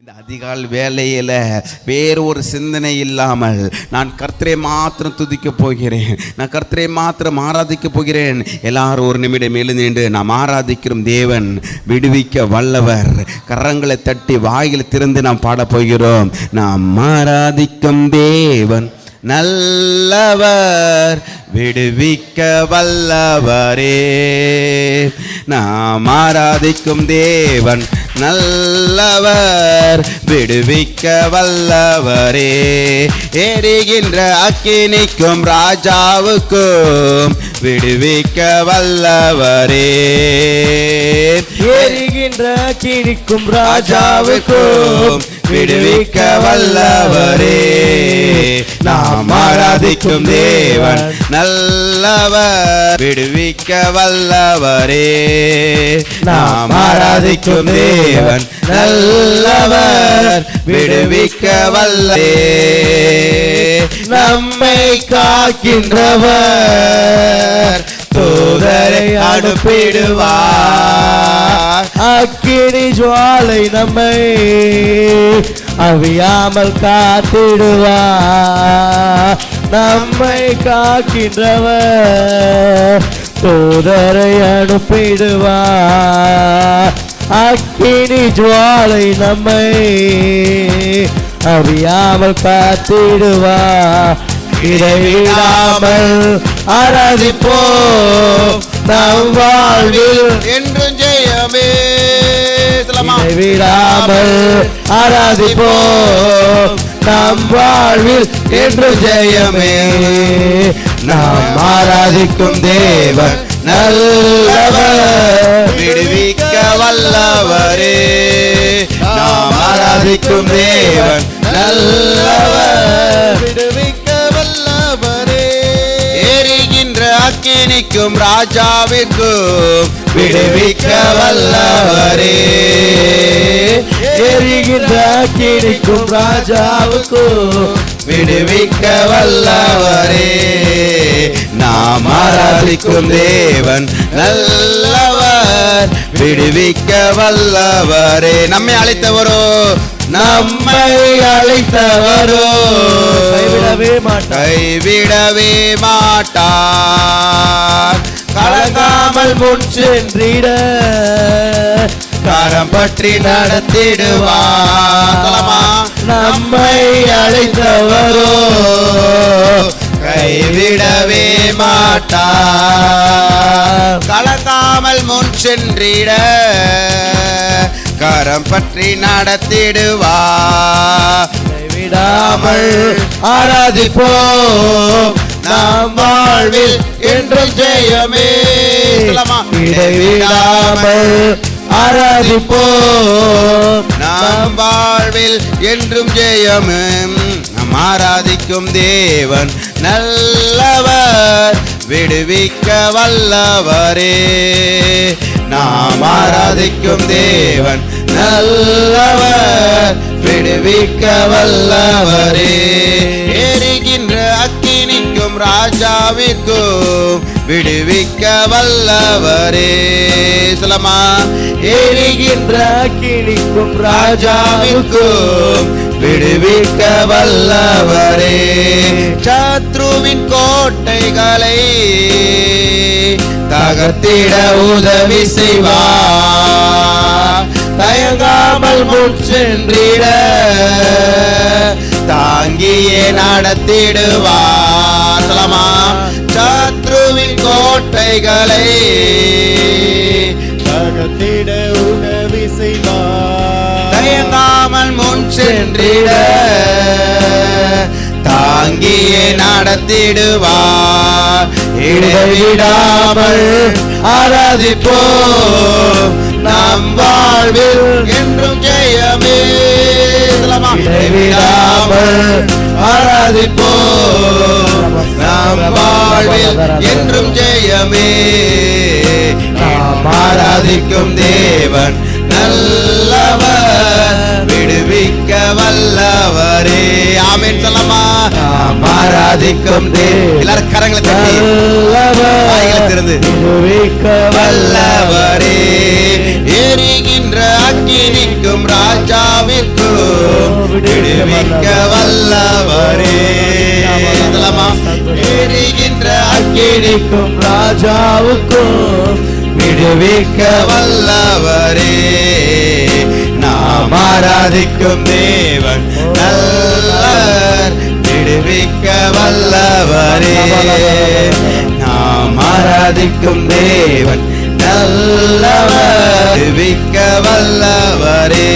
இந்த அதிகால் வேலையில் வேறு ஒரு சிந்தனை இல்லாமல் நான் கர்த்தரை மாத்திரம் துதிக்க போகிறேன். நான் கர்த்தரை மாத்திரம் ஆராதிக்க போகிறேன். எல்லாரும் ஒரு நிமிடம் எழுந்து நின்று நாம் ஆராதிக்கிறோம் தேவன் விடுவிக்க வல்லவர். கரங்களை தட்டி வாயில் திறந்து நாம் பாடப்போகிறோம் நாம் ஆராதிக்கும் தேவன் நல்லவர். விடுவிக்க வல்லவரே. நாம் ஆராதிக்கும் தேவன் நல்லவர் விடுவிக்க வல்லவரே. எரிகின்ற அக்கினிக்கும் ராஜாவுக்கும் விடுவிக்க வல்லவரே. எரிகின்ற கிணிக்கும் ராஜாவுக்கும் விடுவிக்க வல்லவரே. ஆராதிக்கும் தேவன் நல்லவர் விடுவிக்க வல்லவரே. நாம் ஆராதிக்கும் தேவன் நல்லவர் விடுவிக்க வல்லரே நம்மை காக்கின்றவர் தூதரை அனுப்பிடுவார். அக்கினி ஜுவாலை நம்மை அவியாமல் காத்திடுவா. நம்மை காக்கின்றவர் தூதரை அனுப்பிடுவா. அக்கினி ஜுவாலை நம்மை அறியாமல் காத்திடுவா. இடைவிடாமல் ஆராதிப்போம். நம் வாழ்வில் என்றும் ஜெயமே? விடாமல் ஆராதிப்போம் நம் வாழ்வில் என்று ஜெயமே. நாம் ஆராதிக்கும் தேவன் நல்லவர். விடுவிக்க வல்லவரே. நாம் ஆராதிக்கும் தேவன் நல்லவர். எரிகின்ற அக்கினிக்கும் ராஜாவிற்கும் விடுவிக்க வல்லவரே எரிகின்ற கிணிக்கும் ராஜாவுக்கும் விடுவிக்க வல்லவரே நாம் ஆராதிக்கும் தேவன் நல்லவர் விடுவிக்க வல்லவரே நம்மை அழைத்தவரோ நம்மை அழைத்தவரோ. கைவிடவே மாட்டார். கைவிடவே மாட்டார். கலங்காமல் முன் சென்றிட. கரம் பற்றி நடத்திடுவார் சொல்லலாமா? நம்மை அழைத்தவரோ. கைவிடவே மாட்டார். கலங்காமல் முன் சென்றிட. கரம் பற்றி நடத்திடுவார் விடாமல் ஆராதிப்போம். நாம் வாழ்வில் என்றும் ஜெயமே? இடைவிடாமல் ஆராதிப்போம். நாம் வாழ்வில் என்றும் ஜெயமும் நாம் ஆராதிக்கும் தேவன் நல்லவர். விடுவிக்க வல்லவரே. நாம் ஆராதிக்கும் தேவன் நல்லவர் விடுவிக்க வல்லவரே. எரிகின்ற அக்கினிக்கும் ராஜாவிற்கும் விடுவிக்க வல்லவரே. சொல்லமா எரிகின்ற அக்கினிக்கும் ராஜாவிற்கும் விடுவிக்க வல்லவரே. சத்ருவின் கோட்டைகளை தகர்த்திட உதவி செய்வார் தயங்காமல் முன் சென்றிட. தாங்கியே நடத்திடுவார் சத்ருவின் கோட்டைகளை தகர்த்திட உதவி செய்வார் முன் சென்றிட. தாங்கியே நடத்திடுவார் இடைவிடாமல் ஆராதிப்போ நம் வாழ்வில் என்றும் ஜெயமே. சொல்லலாமா? இடைவிடாமல் ஆராதிப்போம் நம் வாழ்வில் என்றும் ஜெயமே. நாம் ஆராதிக்கும் தேவன் நல்லவர். ஆமென் சொல்லமா ஆராதிக்கும் தேவன். எல்லாரும் கரங்களை தட்டி. வாயில திறந்து. வல்லவரே எரிகின்ற அக்கினிக்கும் ராஜாவிற்கும் விடுவிக்க வல்லவரே. சொல்லமா எரிகின்ற அக்கினிக்கும் ராஜாவுக்கும் விடுவிக்க வல்லவரே. நாம் ஆராதிக்கும் தேவன் நல்லவர் விடுவிக்க வல்லவரே. நாம் ஆராதிக்கும் தேவன் நல்லவர் விடுவிக்க வல்லவரே.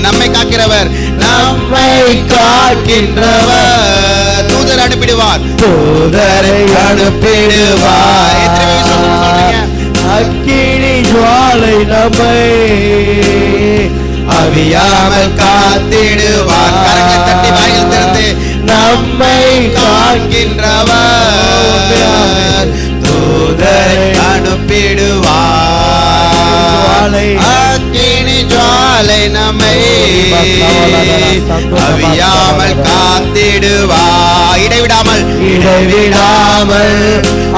நம்மை காக்கிறவர் நம்மை காக்கின்றவர். தூதர் அனுப்பிடுவார். தூதரை அனுப்பிடுவார். அக்கினி ஜுவாலை நம்மை அவியாமல் காத்திடுவார். கரங்களை தட்டி வாயில் திறந்து நம்மை காக்கின்றவர். தூதரை அனுப்பிடுவார். அக்கினி ஜுவாலை நம்மை அவியாமல் காத்திடுவார். இடைவிடாமல் இடைவிடாமல்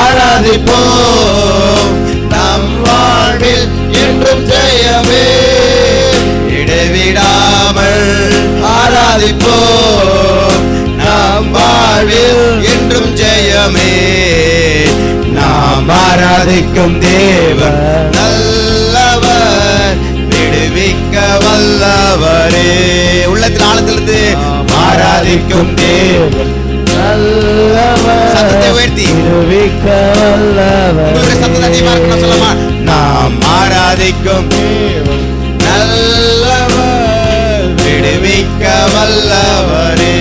ஆராதிப்போம். நம் வாழ்வில் என்றும் ஜெயமே இடைவிடாமல் ஆராதிப்போம் நம் வாழ்வில் என்றும் ஜெயமே. நாம் ஆராதிக்கும் தேவன் நல்லவர் விடுவிக்க வல்லவரே. உள்ளத்தில் ஆழத்திலிருந்து ஆராதிக்கும் தேவன் சத்தத்தை உயர்த்தி. சொல்லமா நாம் ஆராதிக்கும் விடுவிக்க வல்லவரே.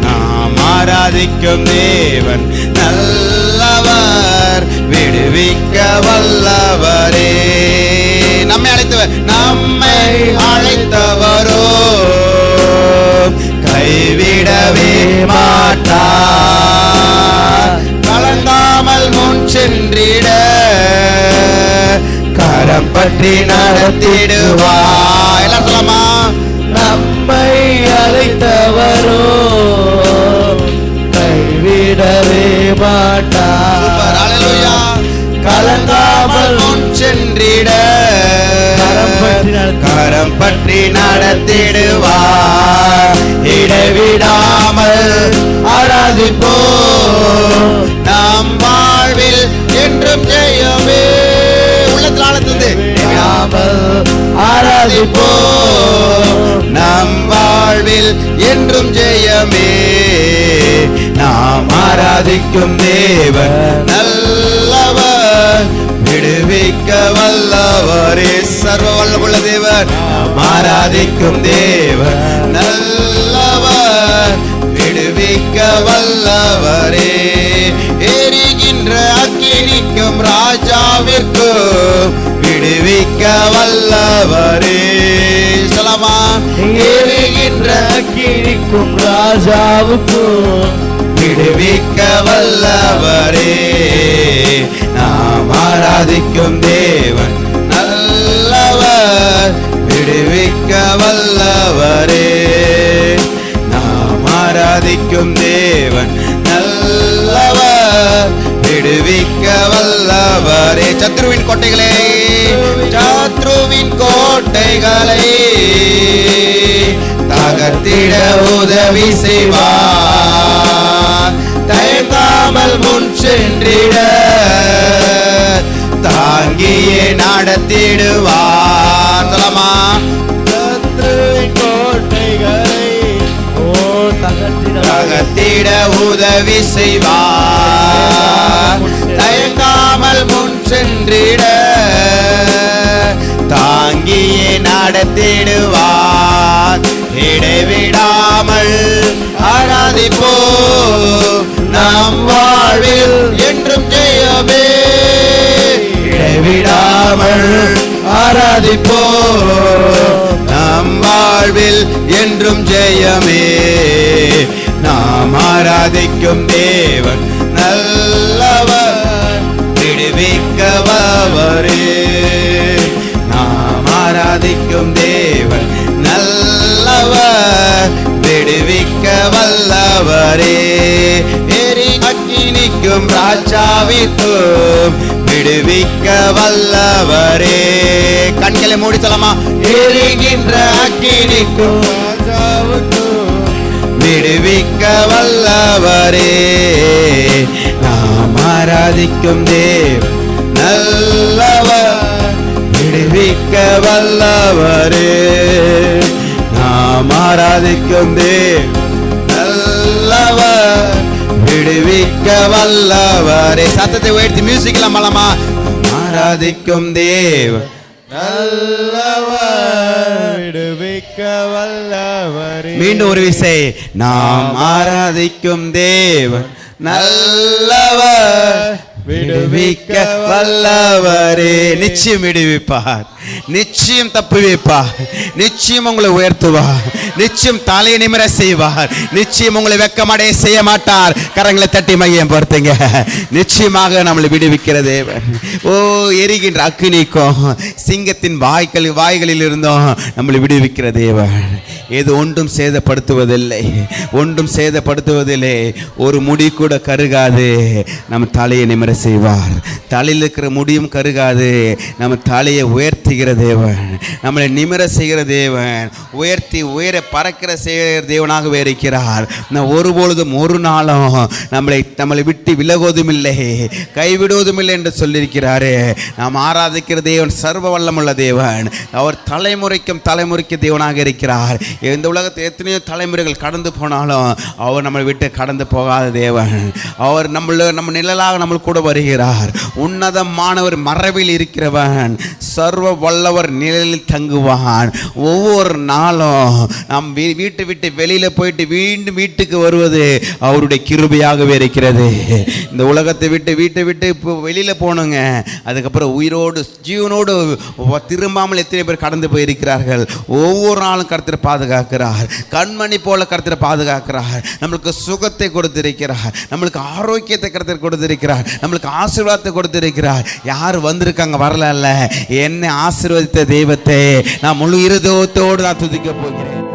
நாம் ஆராதிக்கும் தேவன் நல்லவர் விடுவிக்க வல்லவரே. நம்மை அழைத்தவர் நம்மை அழைத்தவரோ. கைவிடவே மாட்டார். கலங்காமல் முன் சென்றிட கரம் பற்றி நடத்திடுவா எல்லாம் சொல்லலாமா? நம்மை அழைத்தவரோ? கைவிடவே ஹalleluya கலங்காமல் முன் சென்றிட. கரம் பற்றி நடத்திடுவார். இடைவிடாமல் ஆராதிப்போம் நாம் வாழ்வில் என்றும் ஜெயமே. உள்ளத்தில் ஆராதிப்போம் நம் வாழ்வில் என்றும் ஜெயமே. நாம் ஆராதிக்கும் தேவன் நல்லவர் விடுவிக்க வல்லவரே சர்வ வல்லமுள்ள தேவர் நாம் ஆராதிக்கும் தேவர் நல்லவர் விடுவிக்க வல்லவரே. எரிகின்ற அக்கினிக்கும் ராஜாவிற்கும் விடுவிக்க வல்லவரே. சொல்லமா எரிகின்ற கிழிக்கும் ராஜாவுக்கும் விடுவிக்க வல்லவரே. நாம் ஆராதிக்கும் தேவன் நல்லவர் விடுவிக்க வல்லவரே. நாம் ஆராதிக்கும் தேவன் நல்லவர் விடுவிக்க வல்லவரே. சத்ருவின் கோட்டைகளே சத்ருவின் தகர்த்திட உதவி செய்வார். தயங்காமல் முன் சென்றிட. தாங்கியே நடத்திடுவார். சொல்லமா தகர்த்திட உதவி செய்வார். தயங்காமல் முன் சென்றிட. தாங்கியே நடத்திடுவார். இடைவிடாமல் ஆராதிப்போ நாம் வாழ்வில் என்றும் ஜெயமே. இடைவிடாமல் ஆராதிப்போ நம் வாழ்வில் என்றும் ஜெயமே. நாம் ஆராதிக்கும் தேவன் நல்லவர் விடுவிக்கவரே. நாம் ஆராதிக்கும் தேவன் வல்லவரே. எரி அக்கினிக்கும் ராஜாவிற்கும் விடுவிக்க வல்லவரே. கண்களை மூடி சொல்லமா எரிகின்ற அக்கினிக்கும் விடுவிக்க வல்லவரே. நாம் ஆராதிக்கும் தேவ் நல்லவர். விடுவிக்க வல்லவரே. நாம் ஆராதிக்கும் தேவ் விடுவிக்க வல்லவரே சத்தத்தை உயர்த்தி மியூசிக்ல மலமா? ஆராதிக்கும் தேவ். மீண்டும் ஒரு விசை. நாம் ஆராதிக்கும் தேவன். நல்லவர். விடுவிக்க வல்லவரே நிச்சயம் விடுவிப்பார். நிச்சயம் தப்புவிப்பார் நிச்சயம் உங்களை உயர்த்துவார். நிச்சயம் தலையை நிமிர செய்வார். நிச்சயம் உங்களை வெக்கமடைய செய்ய மாட்டார். கரங்களை தட்டி மையம் பொறுத்துங்க. நிச்சயமாக நம்மளை விடுவிக்கிற தேவன். ஓ எரிகின்ற அக்கினிக்கும் சிங்கத்தின் வாய்க்கள் வாய்களில் இருந்தும் நம்மளை விடுவிக்கிற தேவன். இது ஒன்றும் சேதப்படுத்துவதில்லை. ஒன்றும் சேதப்படுத்துவதில்லை. ஒரு முடி கூட கருகாது. நம்ம தலையை நிமிர செய்வார். தலையில் இருக்கிற முடியும் கருகாது. நம்ம தலையை உயர்த்துகிற தேவன். நம்மளை நிமிர செய்கிற தேவன். உயர்த்தி உயர பறக்கிற செய்கிற தேவனாகவே இருக்கிறார். நான் ஒருபொழுதும் ஒரு நாளும் நம்மளை நம்மளை விட்டு விலகுவதும் இல்லை கைவிடுவதும் இல்லை என்று சொல்லியிருக்கிறாரு. நாம் ஆராதிக்கிற தேவன் சர்வ வல்லமுள்ள தேவன். அவர் தலைமுறைக்கும் தலைமுறைக்கு தேவனாக இருக்கிறார். இந்த உலகத்தில் எத்தனையோ தலைமுறைகள் கடந்து போனாலும் அவர் நம்மளை விட்டு கடந்து போகாத தேவன். அவர் நம்மள நம்ம நிழலாக நம்ம கூட வருகிறார். உன்னதமானவர் மரபில் இருக்கிறவன் சர்வ வல்லவர் நிழலில் தங்குவான். ஒவ்வொரு நாளும் நம் வீ- வீட்டை விட்டு வெளியில் போயிட்டு மீண்டும் வீட்டுக்கு வருவது அவருடைய கிருபையாகவே இருக்கிறது. இந்த உலகத்தை விட்டு வீட்டை விட்டு இப்போ வெளியில் போகணுங்க. அதுக்கப்புறம் உயிரோடு ஜீவனோடு திரும்பாமல் எத்தனை பேர் கடந்து போயிருக்கிறார்கள். ஒவ்வொரு நாளும் கருத்தர் பாதுகாக்கிறார். கண்மணி போல கருத்தர் பாதுகாக்கிறார். நம்மளுக்கு சுகத்தை கொடுத்திருக்கிறார். நம்மளுக்கு ஆரோக்கியத்தை கருத்தர் கொடுத்திருக்கிறார். நம்மளுக்கு ஆசீர்வாதத்தை கொடுத்திருக்கிறார். யார் வந்திருக்காங்க வரல என்னை ஆசீர்வதித்த தெய்வத்தை நான் முழு இருதயத்தோடு நான் துதிக்க போகிறேன்.